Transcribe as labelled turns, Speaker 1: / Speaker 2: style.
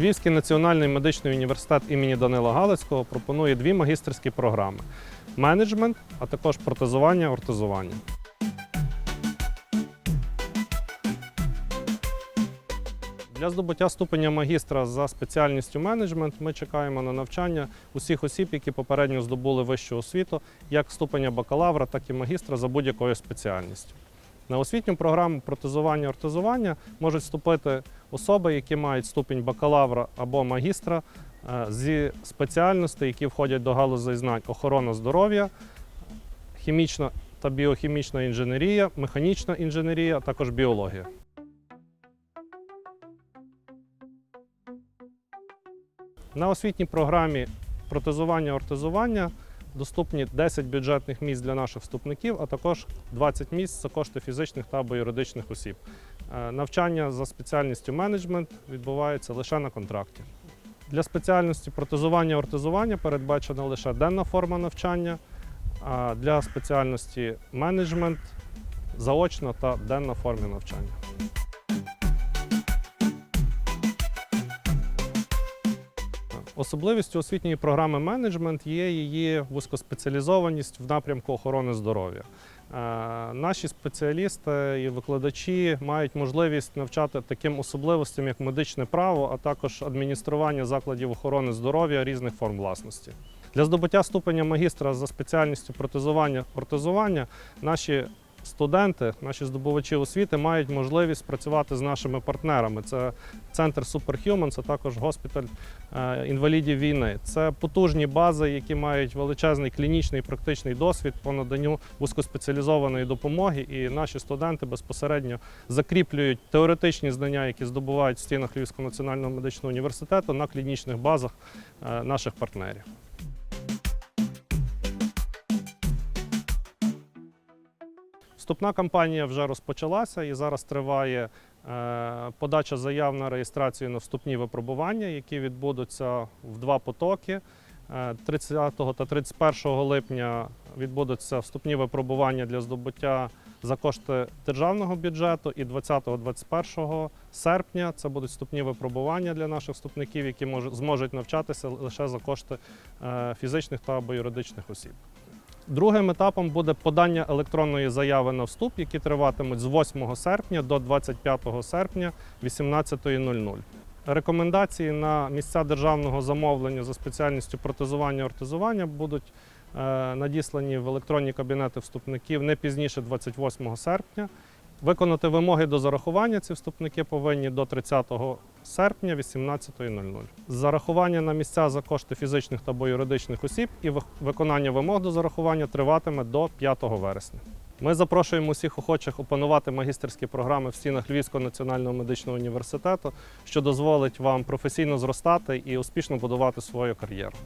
Speaker 1: Львівський національний медичний університет імені Данила Галицького пропонує дві магістерські програми: менеджмент, а також протезування, ортезування. Для здобуття ступеня магістра за спеціальністю менеджмент ми чекаємо на навчання усіх осіб, які попередньо здобули вищу освіту, як ступеня бакалавра, так і магістра за будь-якою спеціальністю. На освітню програму протезування ортезування можуть вступити особи, які мають ступінь бакалавра або магістра е, зі спеціальностей, які входять до галузей знань охорона здоров'я, хімічна та біохімічна інженерія, механічна інженерія, а також біологія. На освітній програмі протезування ортезування доступні 10 бюджетних місць для наших вступників, а також 20 місць за кошти фізичних та або юридичних осіб. Е, Навчання за спеціальністю менеджмент відбувається лише на контракті. Для спеціальності протезування ортезування передбачена лише денна форма навчання, а для спеціальності менеджмент заочна та денна форма навчання. Особливістю освітньої програми менеджмент є її вузькоспеціалізованість в напрямку охорони здоров'я. Е, Наші спеціалісти і викладачі мають можливість навчати таким особливостям, як медичне право, а також адміністрування закладів охорони здоров'я різних форм власності. Для здобуття ступеня магістра за спеціальністю протезування ортезування наші студенти, наші здобувачі освіти мають можливість працювати з нашими партнерами. Це центр Superhuman, це також госпіталь е, інвалідів війни. Це потужні бази, які мають величезний клінічний і практичний досвід по наданню вузькоспеціалізованої допомоги. І наші студенти безпосередньо закріплюють теоретичні знання, які здобувають в стінах Львівського національного медичного університету на клінічних базах е, наших партнерів. Вступна кампанія вже розпочалася і зараз триває е, подача заяв на реєстрацію на вступні випробування, які відбудуться в два потоки. Е, 30 та 31 липня відбудуться вступні випробування для здобуття за кошти державного бюджету, і 20-21 серпня це будуть вступні випробування для наших вступників, які мож- зможуть навчатися лише за кошти е, фізичних та або юридичних осіб. Другим етапом буде подання електронної заяви на вступ, які триватимуть з 8 серпня до 25 серпня 18.00. Рекомендації на місця державного замовлення за спеціальністю протезування ортезування будуть е, надіслані в електронні кабінети вступників не пізніше 28 серпня. Виконати вимоги до зарахування ці вступники повинні до 30 серпня 18.00. Зарахування на місця за кошти фізичних або юридичних осіб і виконання вимог до зарахування триватиме до 5 вересня. Ми запрошуємо усіх охочих опанувати магістерські програми в стінах Львівського національного медичного університету, що дозволить вам професійно зростати і успішно будувати свою кар'єру.